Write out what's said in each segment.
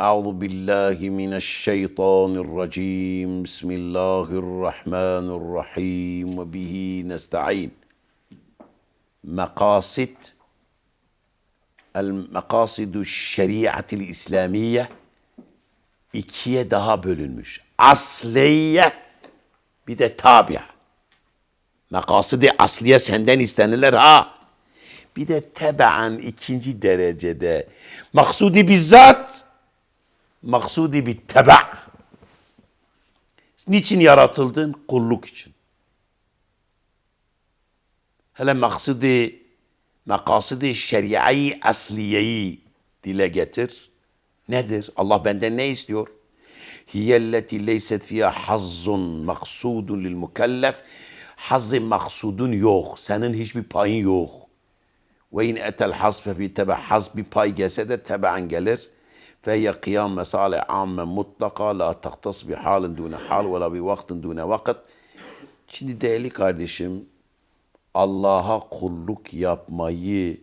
أعوذ بالله من الشيطان الرجيم بسم الله الرحمن الرحيم وبه نستعين مقاصد المقاصد الشريعة الإسلامية ikiye daha bölünmüş. Asliye bir de tabi'a. Makasıdı asliye senden istenilir ha. Bir de tebaan ikinci derecede. Maksudi bizzat, maksudi bir teba. Niçin yaratıldın? Kulluk için. Hele maksudi, makasıdı şeriayı asliyeyi dile getir. Nedir? Allah benden ne istiyor? Hiyelleti leyset fiyha hazzun maksudun lil mukellef. Hazzı maksudun yok. Senin hiçbir payın yok. Ve in etel haz fe fi tebe haz bir pay gelse de tebaan gelir. Hiye kıyam mesale amme mutlaka la tahtas bi halin dune hal ve la bi vaktin dune vakit. Şimdi değerli kardeşim Allah'a kulluk yapmayı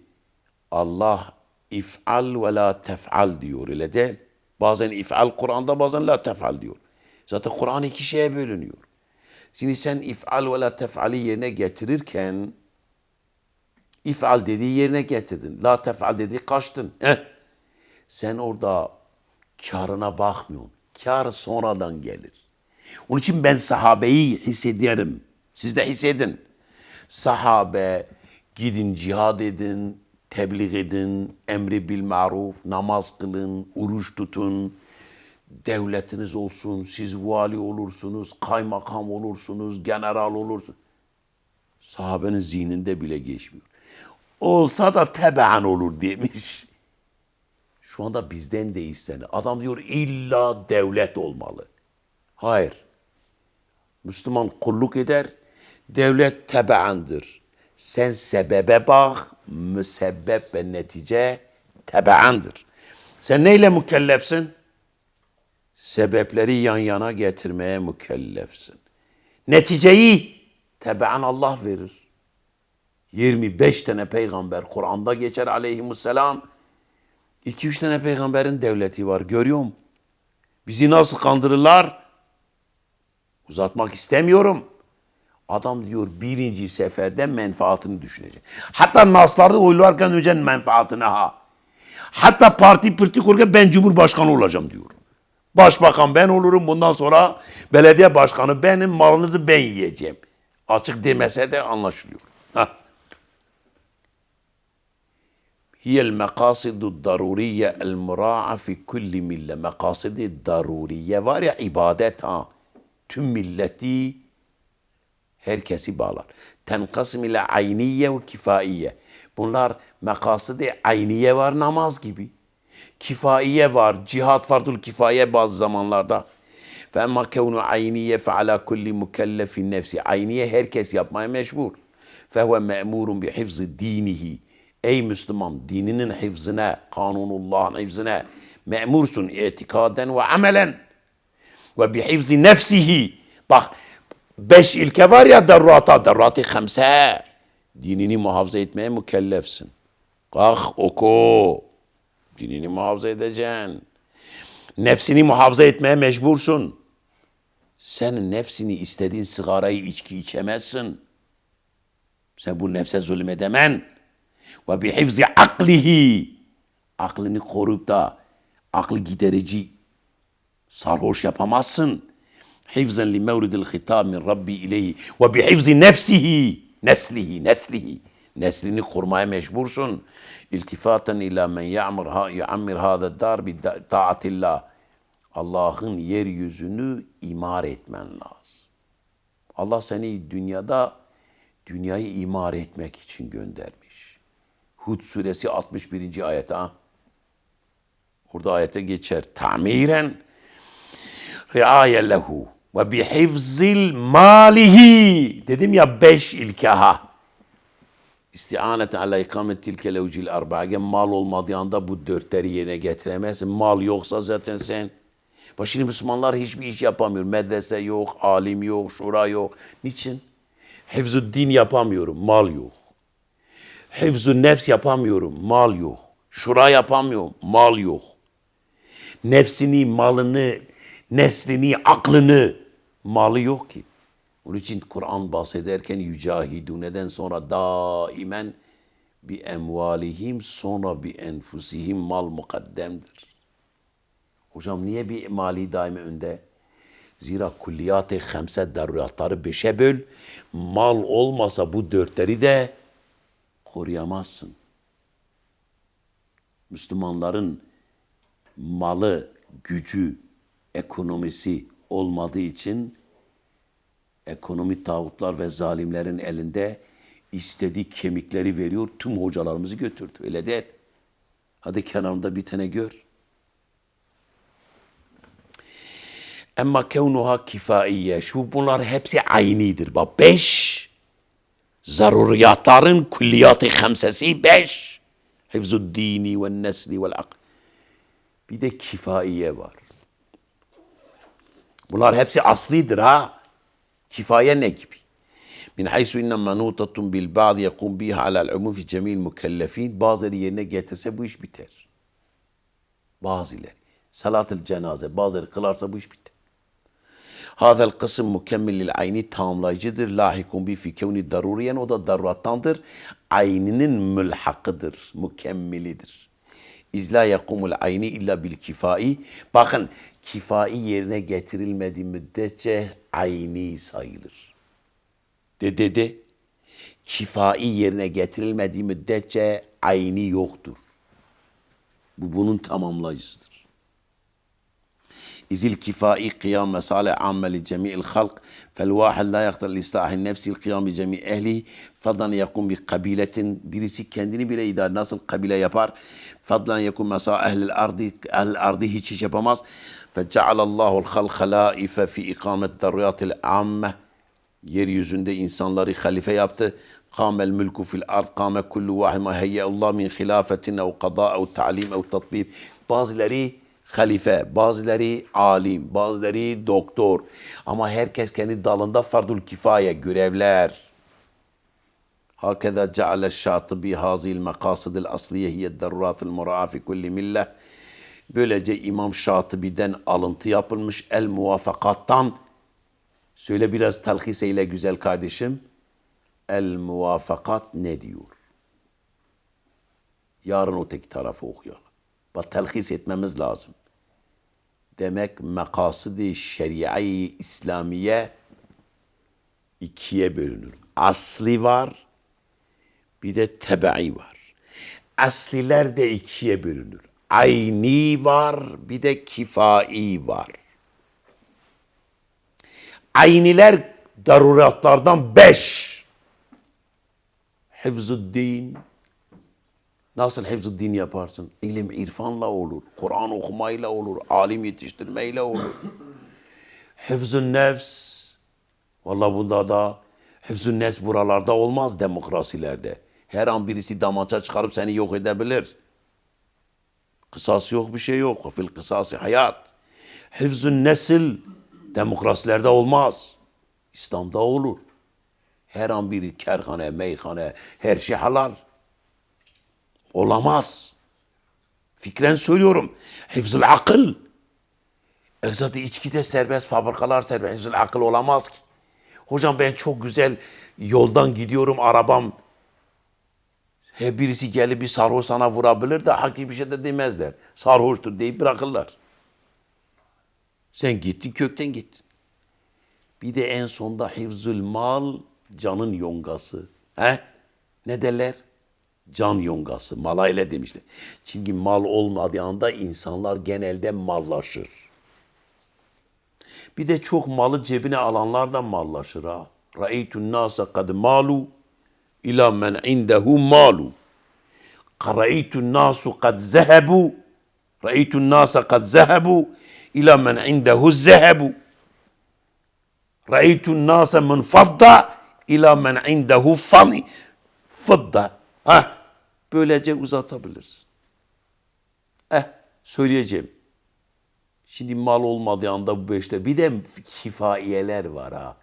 Allah if'al ve la tef'al diyor öyle değil. Bazen if'al Kur'an'da bazen la tef'al diyor. Zaten Kur'an iki şeye bölünüyor. Şimdi sen if'al ve la tef'ali yerine getirirken if'al dediği yerine getirdin. La tef'al dediği kaçtın. Heh. Sen orada karına bakmıyorsun. Kar sonradan gelir. Onun için ben sahabeyi hissediyorum. Siz de hissedin. Sahabe gidin cihad edin, tebliğ edin, emri bil maruf, namaz kılın, oruç tutun, devletiniz olsun, siz vali olursunuz, kaymakam olursunuz, general olursunuz. Sahabenin zihninde bile geçmiyor. Olsa da tebaan olur demiş. Şu anda bizden de isteni. Adam diyor illa devlet olmalı. Hayır. Müslüman kulluk eder, devlet tebaandır. Sen sebebe bak, müsebbep ve netice tebaandır. Sen neyle mükellefsin? Sebepleri yan yana getirmeye mükellefsin. Neticeyi tebaan Allah verir. 25 tane peygamber Kur'an'da geçer aleyhisselam. 2-3 tane peygamberin devleti var görüyor musun? Bizi nasıl kandırırlar? Uzatmak istemiyorum. Adam diyor birinci seferde menfaatini düşünecek. Hatta naslarda oylarken önce menfaatine ha. Hatta parti pırti kurarken ben cumhurbaşkanı olacağım diyor. Başbakan ben olurum bundan sonra belediye başkanı benim malınızı ben yiyeceğim. Açık demese de anlaşılıyor. Hah. هي المقاصد الضرورية المراعى في كل ملة مقاصد ضرورية var ya ibadet ha tüm milleti herkesi bağlar. Tenkasim ile ayniye ve kifaiye. Bunlar makasıdı ayniye var namaz gibi. Kifaiye var, cihat fardul kifaye bazı zamanlarda. Fe emma kevnu ayniye fe ala kulli mükellefin nefsi. Ayniye herkes yapmaya meşgul. Fe huve me'murun bi hifzi dinihi. Ey Müslüman dininin hifzine, kanunullahın hifzine me'mursun itikaden ve amelen ve bi hifzi nefsihi. Bak beş ilke var ya darrata, darrati hamse. Dinini muhafaza etmeye mükellefsin. Kalk oku. Dinini muhafaza edeceksin. Nefsini muhafaza etmeye mecbursun. Sen nefsini istediğin sigarayı içki içemezsin. Sen bu nefse zulüm edemen. Ve bi hifzi aklihi. Aklını koruyup da aklı giderici sarhoş yapamazsın. Hifzen li mevridil hitab min Rabbi ileyhi ve bi hifzi nefsihi. Neslihi, neslihi. Neslini korumaya mecbursun. İltifaten ila men ya'mir ha yu'ammir hada dar bi taatillah. Allah'ın yeryüzünü imar etmen lazım. Allah seni dünyada dünyayı imar etmek için göndermiş. Hud suresi 61. ayet ha. Orada ayete geçer. Tamiren riaye lehu ve bi hifzil malihi. Dedim ya beş ilke ha. İstianet ala ikamet tilke levcil arba'a. Mal olmadığı anda bu dörtleri yerine getiremezsin. Mal yoksa zaten sen. Bak şimdi Müslümanlar hiçbir iş yapamıyor. Medrese yok, alim yok, şura yok. Niçin? Hifzuddin yapamıyorum, mal yok. Hifzü nefs yapamıyorum, mal yok. Şura yapamıyorum, mal yok. nefsini, malını, neslini, aklını, malı yok ki. Onun için Kur'an bahsederken yücahiduneden sonra daimen bi emvalihim sonra bi enfusihim mal mukaddemdir. Hocam niye bir mali daimi önde? Zira kulliyat-ı daruratları beşe böl. Mal olmasa bu dörtleri de koruyamazsın. Müslümanların malı, gücü, ekonomisi olmadığı için ekonomi tağutlar ve zalimlerin elinde istediği kemikleri veriyor. Tüm hocalarımızı götürdü. Öyle değil. Hadi kenarında bir tane gör. Ama kevnuha kifaiye. Şu bunlar hepsi aynidir. Bak beş. Zaruriyatların külliyatı hamsesi beş. Hifzud dini ve nesli vel akl. Bir de kifaiye var. Bunlar hepsi aslidir ha. Kifaye ne gibi? Min haysu inne manutatun bil ba'd yekum biha ala'l umum fi cemil mükellefin. Bazıları yerine getirse bu iş biter. Bazıları. Salat-ı cenaze bazıları kılarsa bu iş biter. Hadel kısım mükemmel ayni tamamlayıcıdır. Lahikun bi fi kevni daruriyen o da darurattandır. Ayninin mülhakıdır, mükemmelidir. İzla yakumul ayni illa bil kifai. Bakın kifai yerine getirilmediği müddetçe ayni sayılır. De de de. Kifai yerine getirilmediği müddetçe ayni yoktur. Bu bunun tamamlayıcısıdır. يزيل الكفائي قيام مصالح عامة لجميع الخلق فالواحد لا يخطر لصلاح النفس القيام بجميع أهله فضلا يقوم بقبيلة بريسي كندني بلا إذا nasıl القبيلة يبار فضلا يكون مساء أهل الأرض أهل الأرض hiç yapamaz فجعل الله الخلق خلائف في إقامة الضروريات العامة. يريزند إنسان لاري خليفة يابت قام الملك في الأرض قام كل واحد ما هيئ الله من خلافة أو قضاء أو تعليم أو تطبيب. bazıları halife, bazıları alim, bazıları doktor. Ama herkes kendi dalında fardul kifaye, görevler. Hakeza ceale şatibi hazil mekasidil asliye hiye daruratul mura'a fi kulli millah. Böylece İmam Şatibi'den alıntı yapılmış el muvafakattan. Söyle biraz talhis eyle güzel kardeşim. El muvafakat ne diyor? Yarın öteki tarafı okuyalım. Bak telhis etmemiz lazım. Demek mekasıd-ı şeriai İslamiye ikiye bölünür. Asli var, bir de tebai var. Asliler de ikiye bölünür. Ayni var, bir de kifai var. Ayniler daruratlardan beş. Hifzuddin, Nasıl hifz din yaparsın? İlim irfanla olur. Kur'an okumayla olur. Alim yetiştirmeyle olur. Hifzün nefs. Vallahi bunda da hifzün nefs buralarda olmaz demokrasilerde. Her an birisi damaça çıkarıp seni yok edebilir. Kısas yok bir şey yok. Fil kısası hayat. Hifzün nesil demokrasilerde olmaz. İslam'da olur. Her an biri kerhane, meyhane, her şey halal. Olamaz. Fikren söylüyorum. Hifzül akıl. E zaten içki de serbest, fabrikalar serbest. Hifzül akıl olamaz ki. Hocam ben çok güzel yoldan gidiyorum arabam. He birisi gelip bir sarhoş sana vurabilir de hakiki bir şey de demezler. Sarhoştur deyip bırakırlar. Sen gittin kökten gittin. Bir de en sonda hifzül mal canın yongası. He? Ne derler? Can yongası, malayla demişler. Çünkü mal olmadığı anda insanlar genelde mallaşır. Bir de çok malı cebine alanlar da mallaşır ha. Ra'eytun nasa kad malu ila men indehu malu. Ra'eytun nasu kad zehebu. Ra'eytun nasa kad zehebu ila men indehu zehebu. Ra'eytun nasa min fadda ila men indehu fani. Fadda. Ha böylece uzatabiliriz. Eh söyleyeceğim. Şimdi mal olmadığı anda bu beşte bir de kifaiyeler var ha.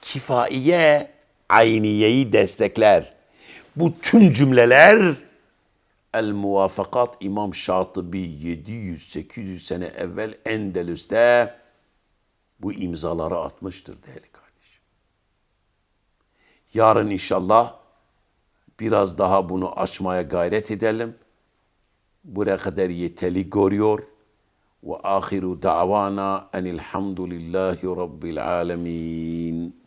Kifaiye ayniyeyi destekler. Bu tüm cümleler El Muvafakat İmam Şatıbi 700-800 sene evvel Endelüs'te bu imzaları atmıştır değerli kardeşim. Yarın inşallah biraz daha bunu açmaya gayret edelim. Buraya kadar yeterli görüyor. Ve ahiru da'vana enilhamdülillahi rabbil alemin.